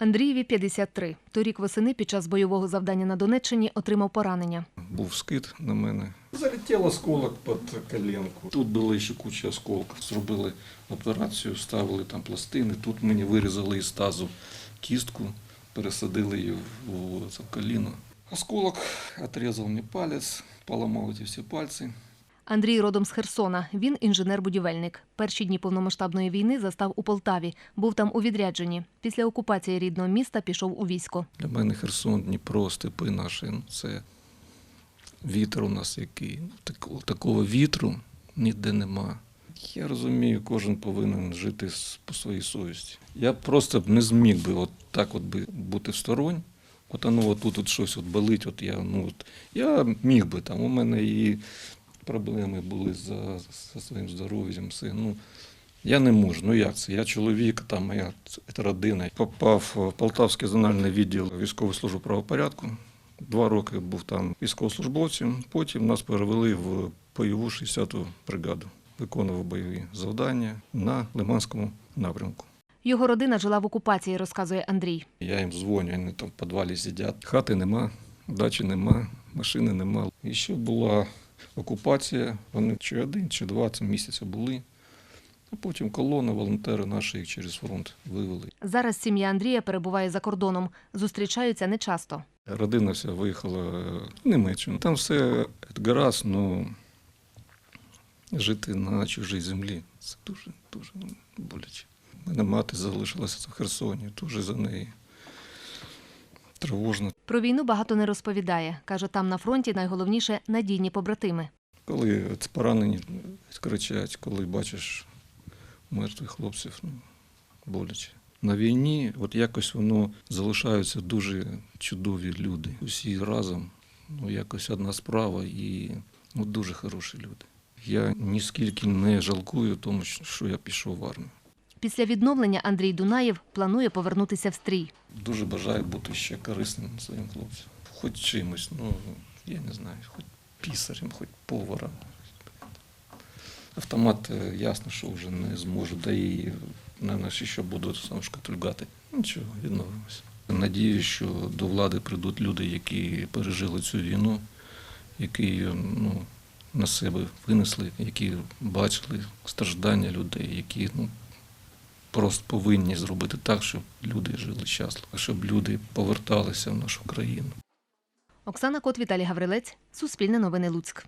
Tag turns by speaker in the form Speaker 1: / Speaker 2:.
Speaker 1: Андрієві 53. Торік восени під час бойового завдання на Донеччині отримав поранення.
Speaker 2: Був скид на мене. Залетів осколок під коленку. Тут була ще куча осколків. Зробили операцію, ставили там пластини. Тут мені вирізали із тазу кістку, пересадили її в, коліно. Осколок отрезав мені палець, поламав ці всі пальці.
Speaker 1: Андрій родом з Херсона. Він інженер-будівельник. Перші дні повномасштабної війни застав у Полтаві. Був там у відрядженні. Після окупації рідного міста пішов у військо.
Speaker 2: Для мене Херсон, Дніпро, степи наші. Ну, це вітер у нас який. Такого, вітру ніде нема. Я розумію, кожен повинен жити по своїй совісті. Я просто б не зміг би от так от би бути всторонь. От воно от тут от щось от болить. От я, ну, от, я міг би там. У мене і проблеми були за, за своїм здоров'ям. Все. Ну, я не можу. Ну як це? Я чоловік, там моя родина. Попав в Полтавський зональний відділ військової служби правопорядку. Два роки був там військовослужбовцем. Потім нас перевели в бойову 60-ту бригаду. Виконував бойові завдання на Лиманському напрямку.
Speaker 1: Його родина жила в окупації, розказує Андрій.
Speaker 2: Я їм дзвоню, вони там в підвалі сидять. Хати нема, дачі нема, машини нема. І ще була окупація. Вони чи один, чи два це місяця були. А потім колона, волонтери наші їх через фронт вивели.
Speaker 1: Зараз сім'я Андрія перебуває за кордоном. Зустрічаються нечасто.
Speaker 2: Родина вся виїхала в Німеччину. Там все гаразд, але жити на чужій землі це дуже, дуже боляче. У мене мати залишилася в Херсоні, дуже за неї тривожно.
Speaker 1: Про війну багато не розповідає. Каже, там на фронті найголовніше надійні побратими.
Speaker 2: Коли поранені кричать, коли бачиш мертвих хлопців, ну, боляче. На війні от якось воно залишаються дуже чудові люди. Усі разом, ну якось одна справа і ну, дуже хороші люди. Я ніскільки не жалкую тому, що я пішов в армію.
Speaker 1: Після відновлення Андрій Дунаєв планує повернутися в стрій.
Speaker 2: Дуже бажаю бути ще корисним своїм хлопцям. Хоч чимось, ну я не знаю, хоч пісарем, хоч поваром. Автомат е, ясно, що вже не зможу, да і на ще буду сам шкатульгати. Нічого, відновимося. Надію, що до влади прийдуть люди, які пережили цю війну, які ну, на себе винесли, які бачили страждання людей, які ну, просто повинні зробити так, щоб люди жили щасливо, щоб люди поверталися в нашу країну.
Speaker 1: Оксана Кот, Віталій Гаврилець, Суспільне новини Луцьк.